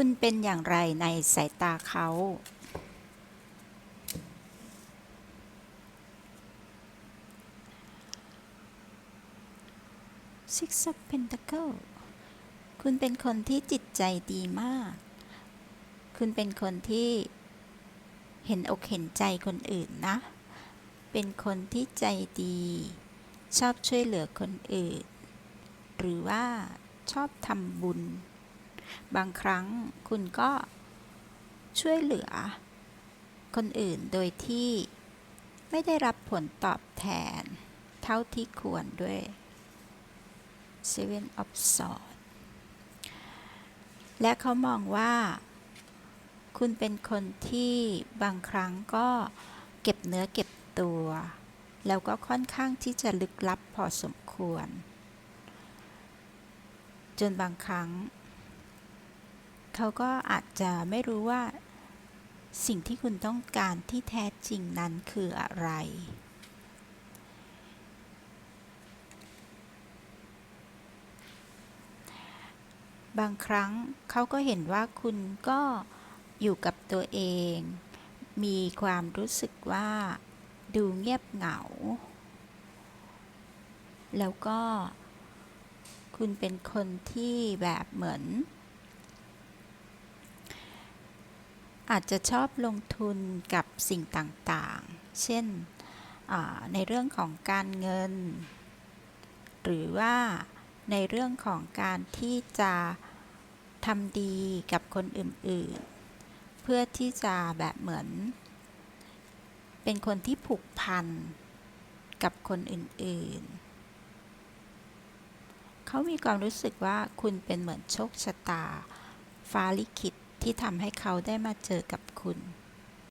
คุณเป็นอย่างไรในสายตาเขา Six of Pentacle คุณเป็นคนที่จิตใจดีมาก คุณเป็นคนที่เห็นอกเห็นใจคนอื่นนะ เป็นคนที่ใจดี ชอบช่วยเหลือคนอื่น หรือว่าชอบทำบุญ บางครั้งคุณก็ช่วยเหลือ คนอื่นโดยที่ไม่ได้รับผลตอบแทน เท่าที่ควรด้วย Seven of Swords และเขามองว่า คุณเป็นคนที่บางครั้งก็เก็บเนื้อเก็บตัว แล้วก็ค่อนข้างที่จะลึกลับพอสมควร จนบางครั้ง เขาก็อาจจะไม่รู้ว่า สิ่งที่คุณต้องการที่แท้จริงนั้นคืออะไร บางครั้งเขาก็เห็นว่าคุณก็อยู่กับตัวเอง มีความรู้สึกว่าดูเงียบเหงา แล้วก็คุณเป็นคนที่แบบเหมือน อาจจะชอบลงทุนกับสิ่งต่างๆ เช่นในเรื่องของการเงิน หรือว่าในเรื่องของการที่จะทำดีกับคนอื่นๆ เพื่อที่จะแบบเหมือน เป็นคนที่ผูกพันกับคนอื่นๆ เขามีความรู้สึกว่าคุณเป็นเหมือนโชคชะตาฟ้าลิขิต ที่ทำให้เขาได้มาเจอกับคุณ